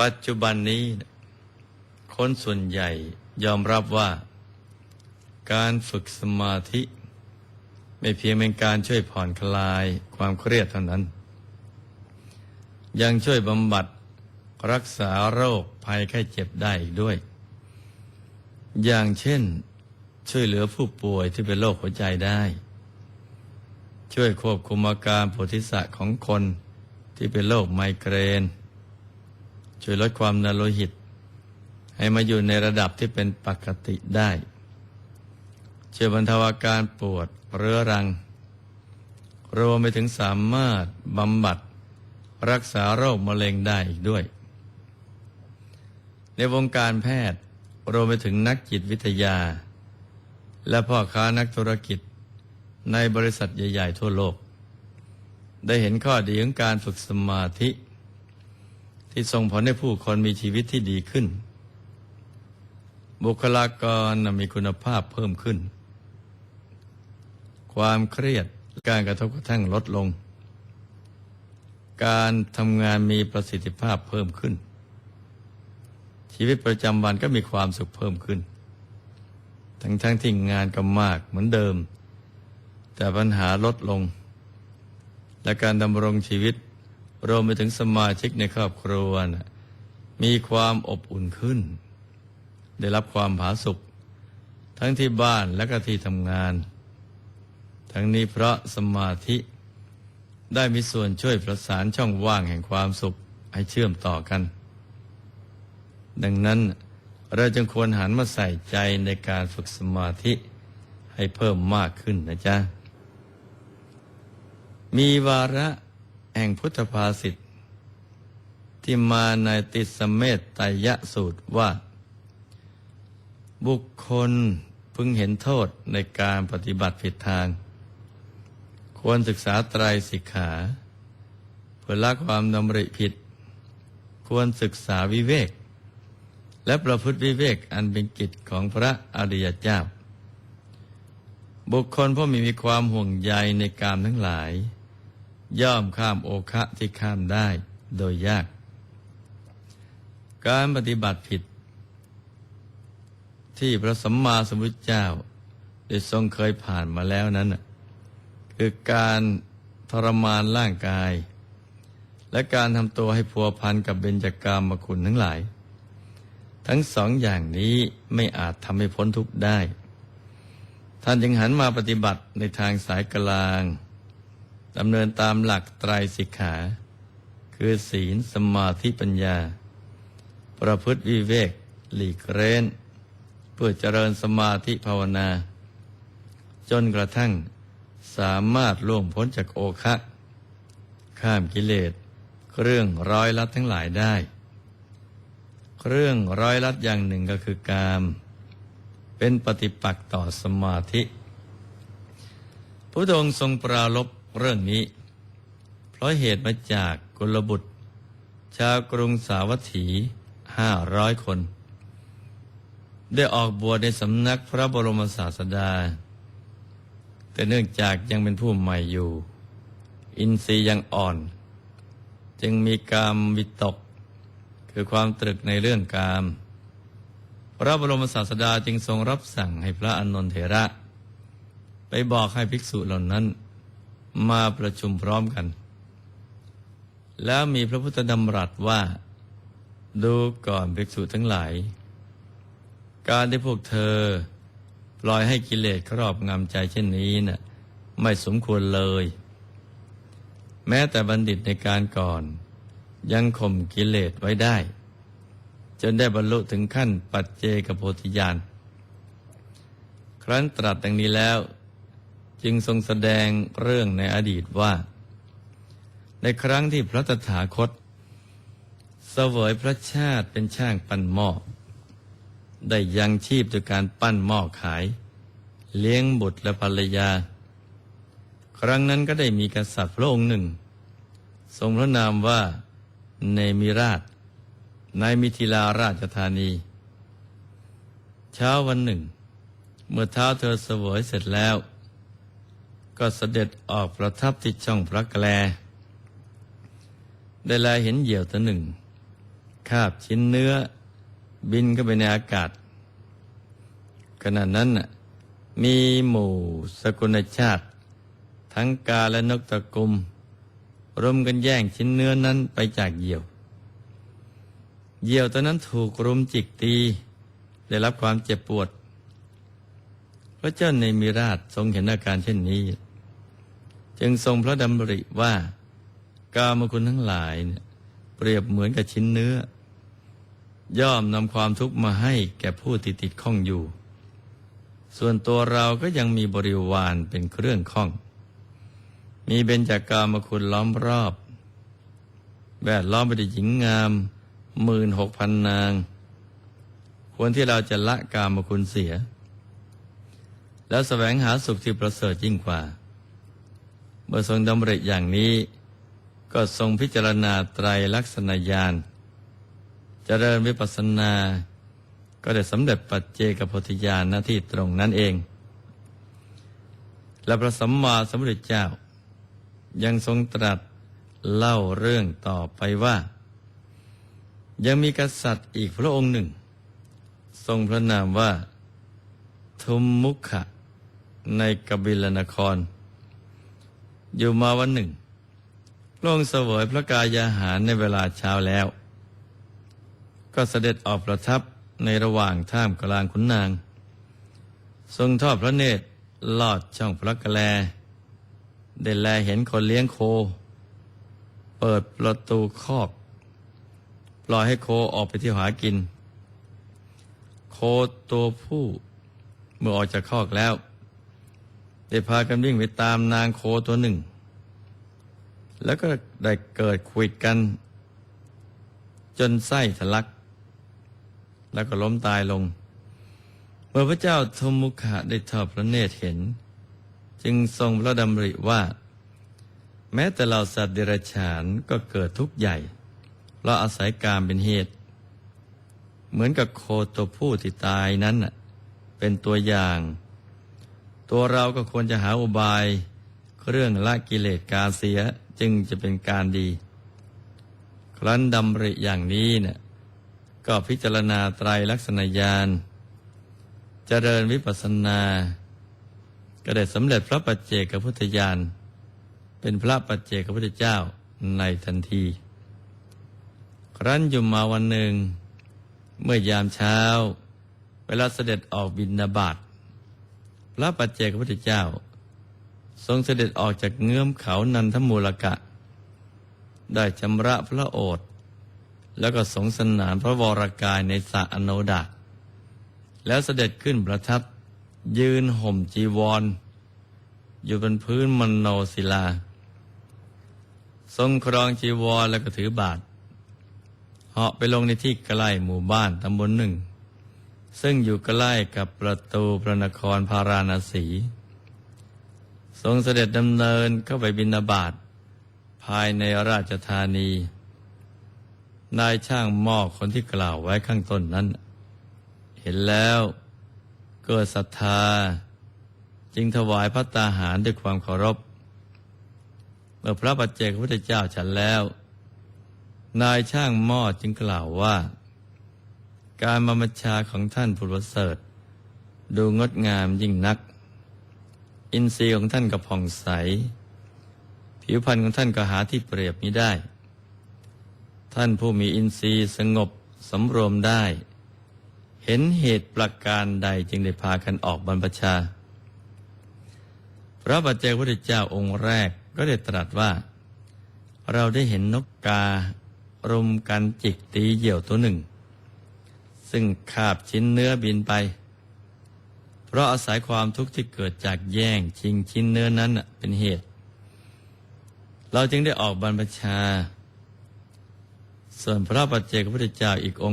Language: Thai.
ปัจจุบันนี้ คนส่วนใหญ่ยอมรับว่า การฝึกสมาธิ ไม่เพียงเป็นการช่วยผ่อนคลายความเครียดเท่านั้น ยังช่วยบำบัดรักษาโรคภัยไข้เจ็บได้อีกด้วย อย่างเช่น ช่วยเหลือผู้ป่วยที่เป็นโรคหัวใจได้ ช่วยควบคุมอาการปวดทิศะของคนที่เป็นโรคไมเกรน ช่วยลดความดันโลหิต ให้มาอยู่ในระดับที่เป็นปกติได้ช่วยบรรเทาอาการปวดเรื้อรัง รวมไปถึงสามารถบำบัดรักษาโรคมะเร็งได้อีกด้วย ในวงการแพทย์รวมไปถึงนักจิตวิทยา และพ่อค้านักธุรกิจในบริษัทใหญ่ ๆ ทั่วโลก ได้เห็นข้อดีของการฝึกสมาธิ ที่ส่งผลให้ผู้คนมีชีวิตที่ดีขึ้น บุคลากรมีคุณภาพเพิ่มขึ้น ความเครียดการกระทบกระทั่งลดลง การทำงานมีประสิทธิภาพเพิ่มขึ้น ชีวิตประจำวันก็มีความสุขเพิ่มขึ้น ทั้งทั้งที่งานก็มากเหมือนเดิม แต่ปัญหาลดลง และการดำรงชีวิต รวมไปถึงสมาชิกในครอบครัวนะมีความอบอุ่นขึ้น ได้รับความผาสุกทั้งที่บ้านและก็ที่ทำงาน ทั้งนี้เพราะสมาธิได้มีส่วนช่วยประสานช่องว่างแห่งความสุขให้เชื่อมต่อกัน ดังนั้นเราจึงควรหันมาใส่ใจในการฝึกสมาธิให้เพิ่มมากขึ้นนะจ๊ะ มีวาระ แห่งพุทธภาษิตที่มาในติสเมตไตยสูตรว่า บุคคลพึงเห็นโทษในการปฏิบัติผิดทาง ควรศึกษาไตรสิกขา เพื่อละความดำริผิด ควรศึกษาวิเวก และประพฤติวิเวกอันเป็นกิจของพระอริยเจ้า บุคคลผู้มีความห่วงใยในกามทั้งหลาย ย่อมข้ามโอคะที่ข้ามได้โดยยาก การปฏิบัติผิด ที่พระสัมมาสัมพุทธเจ้าได้ทรงเคยผ่านมาแล้วนั้น คือการทรมานร่างกาย และการทำตัวให้พัวพันกับเบญจากามมาคุณทั้งหลาย ทั้งสองอย่างนี้ไม่อาจทำให้พ้นทุกข์ได้ ท่านจึงหันมาปฏิบัติในทางสายกลาง ดำเนินตามหลักไตรสิกขา คือศีลสมาธิปัญญา ประพฤติวิเวก หลีกเร้น เพื่อเจริญสมาธิภาวนา จนกระทั่งสามารถล่วงพ้นจากโอคะ ข้ามกิเลสเรื่องร้อยลัดทั้งหลายได้ เรื่องร้อยลัดอย่างหนึ่งก็คือกาม เป็นปฏิปักษ์ต่อสมาธิพระองค์ทรงปราลบ เรื่องนี้ เพราะเหตุมาจากกุลบุตร ชาวกรุงสาวัตถีห้าร้อยคน ได้ออกบวชในสำนักพระบรมศาสดา แต่เนื่องจากยังเป็นผู้ใหม่อยู่ อินทรีย์ยังอ่อน จึงมีกามวิตก คือความตรึกในเรื่องกามพระบรมศาสดาจึงทรงรับสั่งให้พระอนนทเถระ ไปบอกให้ภิกษุเหล่านั้น มาประชุมพร้อมกัน แล้วมีพระพุทธดำรัสว่า ดูก่อนภิกษุทั้งหลาย การที่พวกเธอ ปล่อยให้กิเลสครอบงำใจเช่นนี้นะ่ะไม่สมควรเลย แม้แต่บัณฑิตในการก่อน ยังข่มกิเลสไว้ได้ จนได้บรรลุถึงขั้นปัจเจกโพธิญาณครั้นตรัสดังนี้แล้ว จึงทรงแสดงเรื่องในอดีตว่า ในครั้งที่พระตถาคต เสวยพระชาติเป็นช่างปั้นหม้อได้ยังชีพด้วยการปั้นหม้อขาย เลี้ยงบุตรและภรรยา ครั้งนั้นก็ได้มีกษัตริย์พระองค์หนึ่ง ทรงพระนามว่าเนมิราชในมิถิลาราชธานี เช้าวันหนึ่ง เมื่อเท้าเธอเสวยเสร็จแล้ว ก็เสด็จออกประทับที่ช่องพระแกลได้แลเห็นเหยี่ยวตัวหนึ่ง คาบชิ้นเนื้อ บินเข้าไปในอากาศ ขณะนั้นน่ะมีหมู่สกุลชาติ ทั้งกาและนกตะกุมรวมกันแย่งชิ้นเนื้อนั้นไปจากเหยี่ยว เหยี่ยวตัวนั้นถูกรุมจิกตี ได้รับความเจ็บปวด พระเจ้าในมิราชทรงเห็นอาการเช่นนี้ จึงทรงพระดำริว่ากามคุณทั้งหลายเนี่ยเปรียบเหมือนกับชิ้นเนื้อ ย่อมนำความทุกข์มาให้แก่ผู้ติดติดข้องอยู่ ส่วนตัวเราก็ยังมีบริวารเป็นเครื่องข้อง มีเบญจากามคุณล้อมรอบ แวดล้อมไปด้วยหญิงงามหมื่นหกพันนาง ควรที่เราจะละกามคุณเสีย แล้วแสวงหาสุขที่ประเสริฐยิ่งกว่า เมื่อทรงดำริอย่างนี้ ก็ทรงพิจารณาไตรลักษณญาณเจริญวิปัสสนา ก็ได้สำเร็จปัจเจกโพธิญาณหน้าที่ตรงนั้นเอง และพระสัมมาสัมพุทธเจ้า ยังทรงตรัสเล่าเรื่องต่อไปว่า ยังมีกษัตริย์อีกพระองค์หนึ่ง ทรงพระนามว่า ทุมมุขะในกบิลนคร อยู่มาวันหนึ่งพระองค์เสวยพระกายาหารในเวลาเช้าแล้ว ก็เสด็จออกประทับในระหว่างท่ามกลางขุนนาง ทรงทอดพระเนตรลอดช่องพระกะแลได้แลเห็นคนเลี้ยงโค เปิดประตูคอกปล่อยให้โคออกไปที่หากิน โคตัวผู้เมื่อออกจากคอกแล้ว ได้พากันวิ่งไปตามนางโคตัวหนึ่ง แล้วก็ได้เกิดขวิดกัน จนไส้ทะลัก แล้วก็ล้มตายลง เมื่อพระเจ้าทมุขะได้ทอดพระเนตรเห็น จึงทรงพระดำริว่า แม้แต่เราสัตว์เดรัจฉานก็เกิดทุกข์ใหญ่เราอาศัยการเป็นเหตุ เหมือนกับโคตัวผู้ที่ตายนั้นเป็นตัวอย่าง ตัวเราก็ควรจะหาอุบายเรื่องละกิเลสกาเสียจึงจะเป็นการดี ครั้นดำริอย่างนี้เนี่ยก็พิจารณาไตรลักษณญาณเจริญวิปัสสนา ก็ได้สำเร็จพระปัจเจกพุทธญาณเป็นพระปัจเจกพุทธเจ้าในทันที ครั้นอยู่มาวันหนึ่ง เมื่อยามเช้า เวลาเสด็จออกบินนาบาต พระปัจเจกพุทธเจ้า ทรงเสด็จออกจากเงื้อมเขานันทมูลกะ ได้ชำระพระโอษฐ์แล้วก็สงสนานพระวรากายในสระอโนดาตแล้วเสด็จขึ้นประทับยืนห่มจีวร อยู่บนพื้นมโนศิลา ทรงครองจีวรแล้วก็ถือบาทเหาะไปลงในที่ใกล้หมู่บ้านตำบลหนึ่ง ซึ่งอยู่ใกล้กับประตูพระนครพาราณสี ทรงเสด็จดำเนินเข้าไปบินาบาตภายในราชธานี นายช่างหม้อคนที่กล่าวไว้ข้างต้นนั้น เห็นแล้วเกิดศรัทธา จึงถวายพระตาหารด้วยความเคารพ เมื่อพระปัจเจกพุทธเจ้าฉันแล้ว นายช่างหม้อจึงกล่าวว่า การมามัชาของท่านผู้ประเสริฐ ดูงดงามยิ่งนัก อินทรีย์ของท่านก็ผ่องใส ผิวพรรณของท่านก็หาที่เปรียบมิได้ ท่านผู้มีอินทรีย์สงบสำรวมได้ เห็นเหตุประการใดจึงได้พากันออกบรรพชา พระปัจเจกพุทธเจ้าองค์แรกก็ได้ตรัสว่า เราได้เห็นนกการุมกันจิกตีเหยี่ยวตัวหนึ่ง ซึ่งคาบชิ้นเนื้อบินไป เพราะอาศัยความทุกข์ที่เกิดจากแย่งชิงชิ้นเนื้อนั้นเป็นเหตุ เราจึงได้ออกบรรพชา ส่วนพระปัจเจกพุทธเจ้าอีกองค์